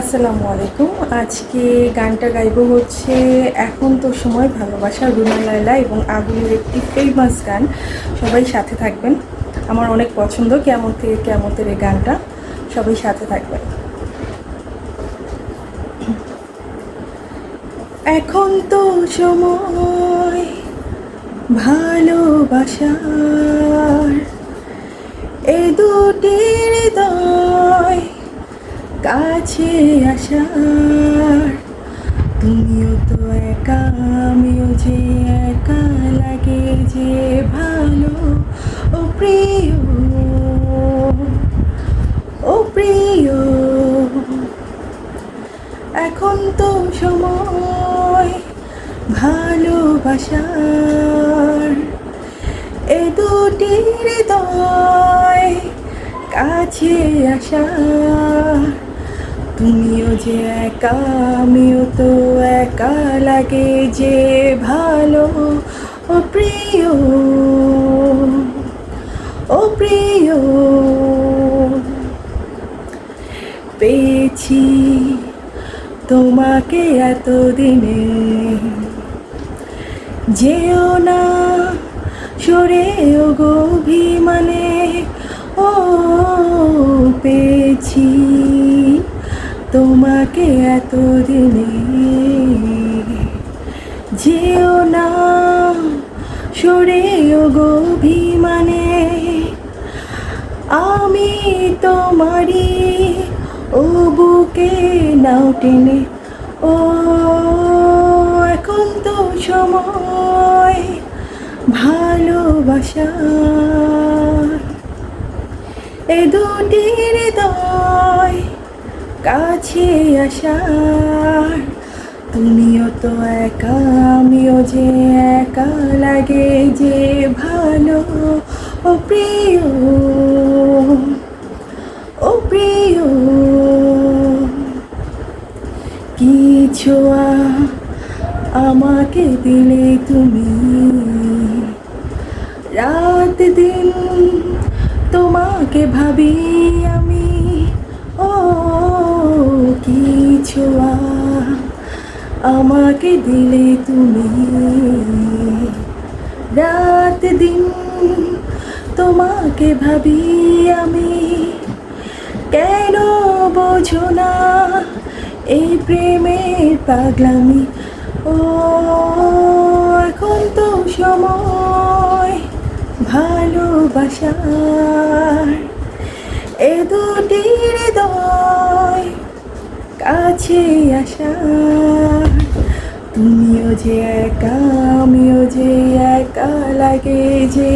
আসসালামু আলাইকুম। আজকে গানটা গাইবো হচ্ছে এখন তো সময় ভালোবাসা, রুনা লায়লা এবং আগুনের একটি ফেমাস গান। সবাই সাথে থাকবেন। আমার অনেক পছন্দ কেমন থেকে কেমতের এই গানটা। সবাই সাথে থাকবেন। এখন তো সময় ভালোবাসার। এই দুটি হৃদয় কাছে আসার। তুমিও তো একা, আমিও যে একা লাগে যে ভালো। ও প্রিয় ও প্রিয়। এখন তো সময় ভালোবাসার। এ দুটি হৃদয় কাছে আসা তুমিও যে একা, আমিও তো একা লাগে যে ভালো। ও প্রিয় ও প্রিয়, পেয়েছি তোমাকে এতদিনে। যেও না সরে ও গভীমানে ও পেয়েছি তোমাকে এতদিনে যেও না সরে ও গভীমানে আমি তোমারই ও বুকে নাও টেনে। ও, এখন তো সময় ভালোবাসা। এ দুটি হৃদয় কাছে আসার। তুমিও তো একা, আমিও যে একা লাগে যে ভালো। ও প্রিয় ও প্রিয়। কিছু আমাকে দিলে তুমি রাত দিন তোমাকে ভাবি আ- আমাকে দিলে তুমি। রাত দিন তোমাকে ভাবি আমি। কেন বোঝো না, এই প্রেমের পাগলামি। ও, এখন তো সময় ভালোবাসার। কাছে আশা। তুমিও যে একা আমিও যে একা লাগে যে